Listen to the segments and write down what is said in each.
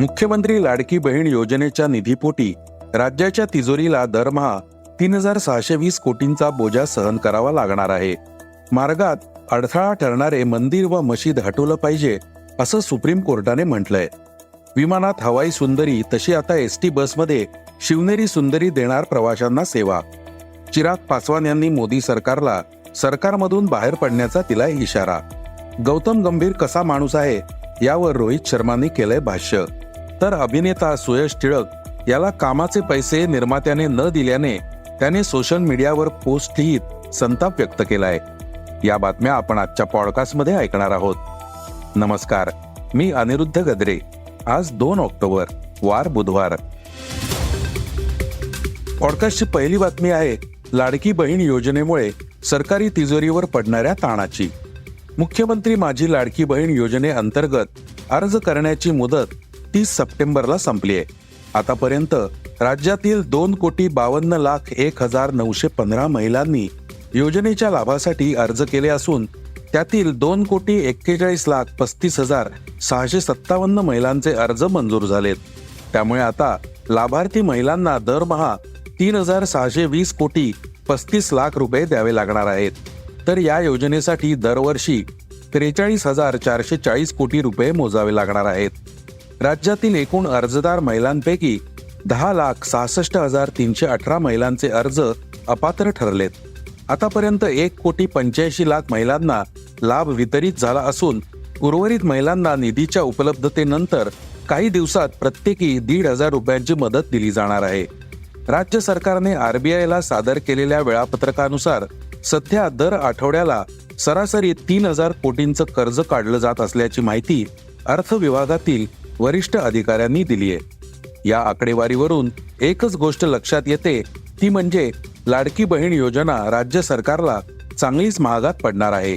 मुख्यमंत्री लाडकी बहीण योजनेच्या निधीपोटी राज्याच्या तिजोरीला दरमहा तीन हजार सहाशे वीस कोटींचा बोजा सहन करावा लागणार आहे. मार्गात अडथळा ठरणारे मंदिर व मशीद हटवलं पाहिजे असं सुप्रीम कोर्टाने म्हटलंय. विमानात हवाई सुंदरी तशी आता एस टी बसमध्ये शिवनेरी सुंदरी देणार प्रवाशांना सेवा. चिराग पासवान यांनी मोदी सरकारला सरकारमधून बाहेर पडण्याचा तिला इशारा. गौतम गंभीर कसा माणूस आहे यावर रोहित शर्मांनी केलंय भाष्य. तर अभिनेता सुयश टिळक याला कामाचे पैसे निर्मात्याने न दिल्याने त्याने सोशल मीडियावर पोस्ट लिहित संताप व्यक्त केलाय. या बातम्या आपण आजच्या पॉडकास्टमध्ये ऐकणार आहोत. नमस्कार मी अनिरुद्ध गद्रे. आज दोन ऑक्टोबर वार बुधवार. पॉडकास्टची पहिली बातमी आहे लाडकी बहीण योजनेमुळे सरकारी तिजोरीवर पडणाऱ्या ताणाची. मुख्यमंत्री माझी लाडकी बहीण योजनेअंतर्गत अर्ज करण्याची मुदत तीस सप्टेंबरला संपली आहे. आतापर्यंत राज्यातील दोन कोटी बावन्न लाख एक हजार नऊशे पंधरा महिलांनी योजनेच्या लाभासाठी अर्ज केले असून त्यातील दोन कोटी एक्केचाळीस लाख पस्तीस हजार सहाशे सत्तावन्न महिलांचे अर्ज मंजूर झालेत. त्यामुळे आता लाभार्थी महिलांना दरमहा तीन हजार सहाशे वीस कोटी पस्तीस लाख रुपये द्यावे लागणार आहेत. तर या योजनेसाठी दरवर्षी त्रेचाळीस हजार चारशे चाळीस कोटी रुपये मोजावे लागणार आहेत. राज्यातील एकूण अर्जदार महिलांपैकी दहा लाख सहासष्ट हजार तीनशे अठरा महिलांचे अर्ज अपात्र ठरलेत. आतापर्यंत एक कोटी पंच्याऐंशी लाख महिलांना लाभ वितरित झाला असून उर्वरित महिलांना निधीच्या उपलब्धतेनंतर काही दिवसात प्रत्येकी दीड हजार रुपयांची मदत दिली जाणार आहे. राज्य सरकारने आरबीआयला सादर केलेल्या वेळापत्रकानुसार सध्या दर आठवड्याला सरासरी तीन हजार कोटींचं कर्ज काढलं जात असल्याची माहिती अर्थ विभागातील वरिष्ठ अधिकाऱ्यांनी दिली आहे या आकडेवारीवरून एकच गोष्ट लक्षात येते ती म्हणजे लाडकी बहीण योजना राज्य सरकारला चांगलीच महागात पडणार आहे.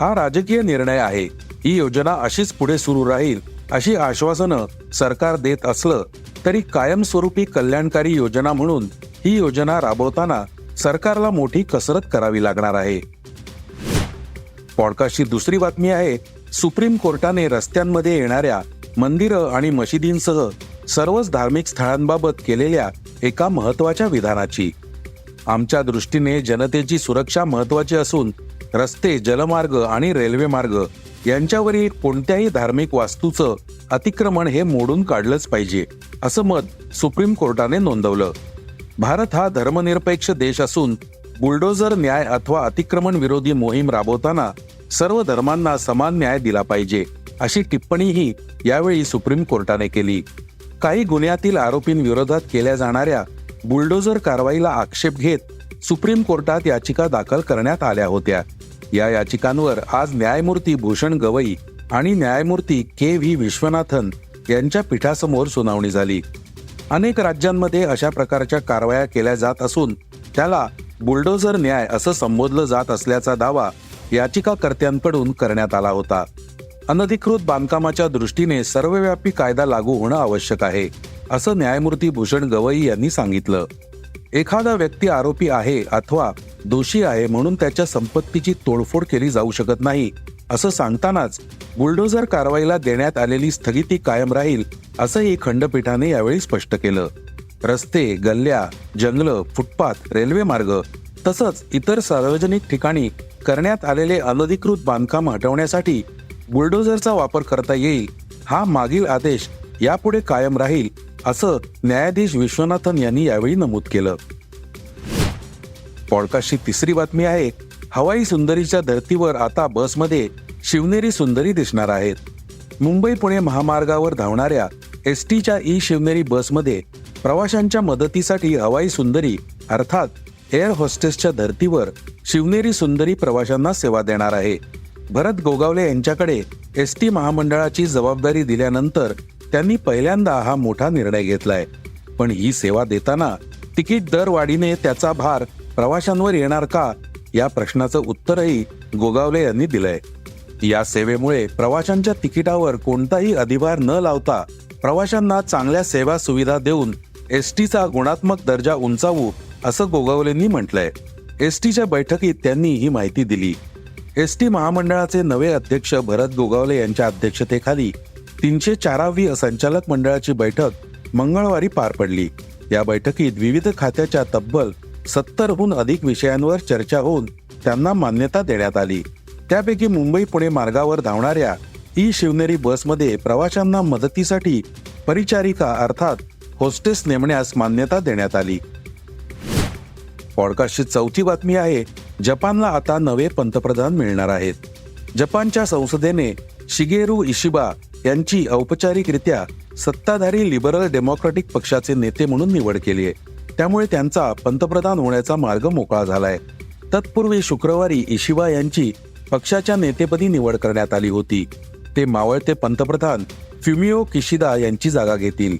हा राजकीय निर्णय आहे. ही योजना अशीच पुढे सुरू राहील अशी आश्वासनं सरकार देत असलं तरी कायमस्वरूपी कल्याणकारी योजना म्हणून ही योजना राबवताना सरकारला मोठी कसरत करावी लागणार आहे. पॉडकास्टची दुसरी बातमी आहे सुप्रीम कोर्टाने रस्त्यांमध्ये येणाऱ्या मंदिरं आणि मशिदींसह सर्वच धार्मिक स्थळांबाबत केलेल्या एका महत्त्वाच्या विधानाची. आमच्या दृष्टीने जनतेची सुरक्षा महत्वाची असून रस्ते जलमार्ग आणि रेल्वे मार्ग यांच्यावरील कोणत्याही धार्मिक वास्तूचं अतिक्रमण हे मोडून काढलंच पाहिजे असं मत सुप्रीम कोर्टाने नोंदवलं. भारत हा धर्मनिरपेक्ष देश असून बुलडोझर न्याय अथवा अतिक्रमण विरोधी मोहीम राबवताना सर्व धर्मांना समान न्याय दिला पाहिजे. अशी टिप्पणीही यावेळी सुप्रीम कोर्टाने केली. काही गुन्ह्यातील आरोपींविरोधात केल्या जाणाऱ्या बुलडोझर कारवाईला आक्षेप घेत सुप्रीम कोर्टात याचिका दाखल करण्यात आल्या होत्या. या याचिकांवर आज न्यायमूर्ती भूषण गवई आणि न्यायमूर्ती के व्ही विश्वनाथन यांच्या पीठासमोर सुनावणी झाली. अनेक राज्यांमध्ये अशा प्रकारच्या कारवाया केल्या जात असून त्याला बुलडोझर न्याय असं संबोधलं जात असल्याचा दावा याचिकाकर्त्यांकडून करण्यात आला होता. अनधिकृत बांधकामाच्या दृष्टीने सर्वव्यापी कायदा लागू होणं आवश्यक आहे असं न्यायमूर्ती भूषण गवई यांनी सांगितलं. एखादा व्यक्ती आरोपी आहे अथवा दोषी आहे म्हणून त्याच्या संपत्तीची तोडफोड केली जाऊ शकत नाही असं सांगतानाच बुलडोझर कारवाईला देण्यात आलेली स्थगिती कायम राहील असंही खंडपीठाने यावेळी स्पष्ट केलं. रस्ते गल्ल्या जंगलं फुटपाथ रेल्वे मार्ग तसंच इतर सार्वजनिक ठिकाणी करण्यात आलेले अनधिकृत बांधकाम हटवण्यासाठी बुलडोझरचा वापर करता येईल हा मागील आदेश यापुढे कायम राहील असं न्यायाधीश विश्वनाथन यांनी यावेळी नमूद केलं. पॉडकास्टची तिसरी बातमी आहे हवाई सुंदरीच्या धर्तीवर आता बसमध्ये शिवनेरी सुंदरी दिसणार आहेत. मुंबई पुणे महामार्गावर धावणाऱ्या एस टीच्या ई शिवनेरी बसमध्ये प्रवाशांच्या मदतीसाठी हवाई सुंदरी अर्थात एअर होस्टेसच्या धर्तीवर शिवनेरी सुंदरी प्रवाशांना सेवा देणार आहे. भरत गोगावले यांच्याकडे एस टी महामंडळाची जबाबदारी दिल्यानंतर त्यांनी पहिल्यांदा हा मोठा निर्णय घेतलाय. पण ही सेवा देताना तिकीट दरवाढीने त्याचा भार प्रवाशांवर येणार का या प्रश्नाचं उत्तरही गोगावले यांनी दिलंय. या सेवेमुळे प्रवाशांच्या तिकिटावर कोणताही अधिभार न लावता प्रवाशांना चांगल्या सेवा सुविधा देऊन एस टीचा गुणात्मक दर्जा उंचावू असं गोगावलेंनी म्हटलंय. एस टीच्या बैठकीत त्यांनी ही माहिती दिली. एस टी महामंडळाचे नवे अध्यक्ष भरत गोगावले यांच्या अध्यक्षतेखाली तीनशे चारावी संचालक मंडळाची बैठक मंगळवारी पार पडली. या बैठकीत विविध खात्याच्या तब्बल सत्तरहून अधिक विषयांवर चर्चा होऊन त्यांना मान्यता देण्यात आली. त्यापैकी मुंबई पुणे मार्गावर धावणाऱ्या ई शिवनेरी बसमध्ये प्रवाशांना मदतीसाठी परिचारिका अर्थात होस्टेस नेमण्यास मान्यता देण्यात आली. पॉडकास्टची चौथी बातमी आहे जपानला आता नवे पंतप्रधान मिळणार आहेत. जपानच्या संसदेने शिगेरू इशिबा यांची औपचारिकरित्या सत्ताधारी लिबरल डेमोक्रॅटिक पक्षाचे नेते म्हणून निवड केली आहे. त्यामुळे त्यांचा पंतप्रधान होण्याचा मार्ग मोकळा झालाय. तत्पूर्वी शुक्रवारी इशिबा यांची पक्षाच्या नेतेपदी निवड करण्यात आली होती. ते मावळते पंतप्रधान फ्युमिओ किशिदा यांची जागा घेतील.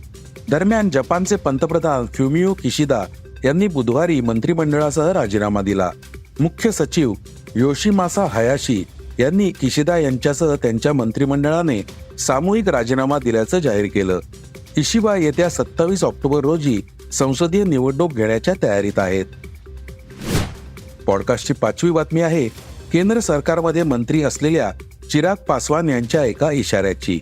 दरम्यान जपानचे पंतप्रधान फ्युमिओ किशिदा यांनी बुधवारी मंत्रिमंडळासह राजीनामा दिला. मुख्य सचिव योशिमासा हयाशी यांनी किशिदा यांच्यासह त्यांच्या मंत्रिमंडळाने सामूहिक राजीनामा दिल्याचं जाहीर केलं. इशिबा येत्या सत्तावीस ऑक्टोबर रोजी संसदीय निवडणूक घेण्याच्या तयारीत आहेत. पॉडकास्टची पाचवी बातमी आहे केंद्र सरकारमध्ये मंत्री असलेल्या चिराग पासवान यांच्या एका इशाऱ्याची.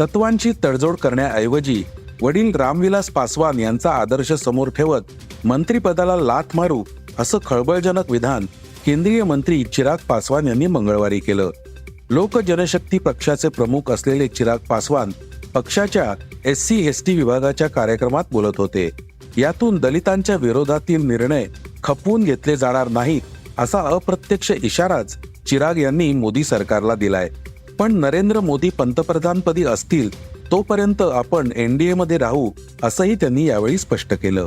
तत्वांची तडजोड करण्याऐवजी वडील रामविलास पासवान यांचा आदर्श समोर ठेवत मंत्रिपदाला लाथ मारू असं खळबळजनक विधान केंद्रीय मंत्री चिराग पासवान यांनी मंगळवारी केलं. लोक जनशक्ती पक्षाचे प्रमुख असलेले चिराग पासवान पक्षाच्या एस सी एस टी विभागाच्या कार्यक्रमात बोलत होते. यातून दलितांच्या विरोधातील निर्णय खपवून घेतले जाणार नाहीत असा अप्रत्यक्ष इशाराच चिराग यांनी मोदी सरकारला दिलाय. पण नरेंद्र मोदी पंतप्रधानपदी असतील तोपर्यंत आपण एनडीए मध्ये राहू असंही त्यांनी यावेळी स्पष्ट केलं.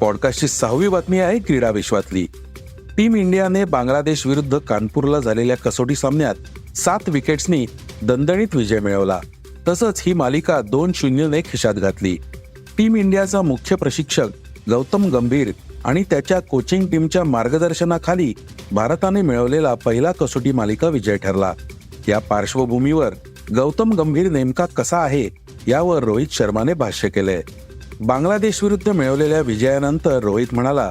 पॉडकास्टची सहावी बातमी आहे क्रीडा विश्वातली. टीम इंडियाने बांगलादेश विरुद्ध कानपूरला झालेल्या कसोटी सामन्यात सात विकेट्सनी दणदणीत विजय मिळवला. तसंच ही मालिका दोन शून्यने खिशात घातली. टीम इंडियाचा मुख्य प्रशिक्षक गौतम गंभीर आणि त्याच्या कोचिंग टीमच्या मार्गदर्शनाखाली भारताने मिळवलेला पहिला कसोटी मालिका विजय ठरला. या पार्श्वभूमीवर गौतम गंभीर नेमका कसा आहे यावर रोहित शर्माने भाष्य केलंय. बांगलादेश विरुद्ध मिळवलेल्या विजयानंतर रोहित म्हणाला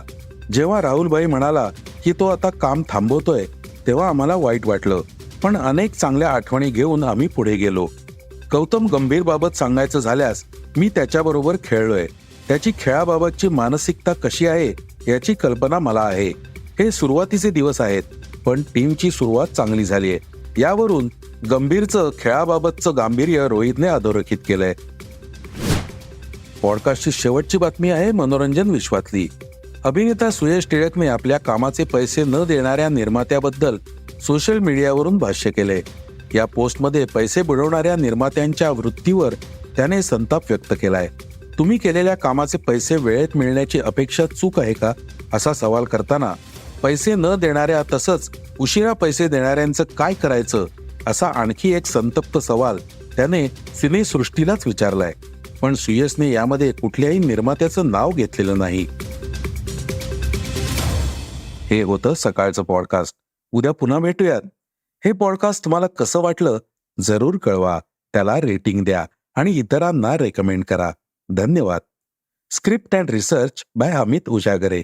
जेव्हा राहुलबाई म्हणाला की तो आता काम थांबवतोय तेव्हा आम्हाला वाईट वाटलं. पण अनेक चांगल्या आठवणी घेऊन आम्ही पुढे गेलो. गौतम गंभीर बाबत सांगायचं झाल्यास मी त्याच्याबरोबर खेळलोय. त्याची खेळाबाबतची मानसिकता कशी आहे याची कल्पना मला आहे. हे सुरुवातीचे दिवस आहेत पण टीमची सुरुवात चांगली झाली आहे यावरून गंभीरचं खेळाबाबतचं गांभीर्य रोहितने अधोरेखित केलंय. पॉडकास्टची शेवटची बातमी आहे मनोरंजन विश्वातली. अभिनेता सुयश टिळकने आपल्या कामाचे पैसे न देणाऱ्या निर्मात्याबद्दल सोशल मीडियावरून भाष्य केले. या पोस्टमध्ये पैसे बुडवणाऱ्या निर्मात्यांच्या वृत्तीवर त्याने संताप व्यक्त केलाय. तुम्ही केलेल्या कामाचे पैसे वेळेत मिळण्याची अपेक्षा चूक आहे का? असा सवाल करताना पैसे न देणाऱ्या तसंच उशिरा पैसे देणाऱ्यांचं काय करायचं? असा आणखी एक संतप्त सवाल त्याने सिनेसृष्टीलाच विचारलाय. पण सुयसने यामध्ये कुठल्याही निर्मात्याचं नाव घेतलेलं नाही. हे होतं सकाळचं पॉडकास्ट. उद्या पुन्हा भेटूयात. हे पॉडकास्ट तुम्हाला कसं वाटलं जरूर कळवा. त्याला रेटिंग द्या आणि इतरांना रेकमेंड करा. धन्यवाद. Script and research by Amit Ujagare.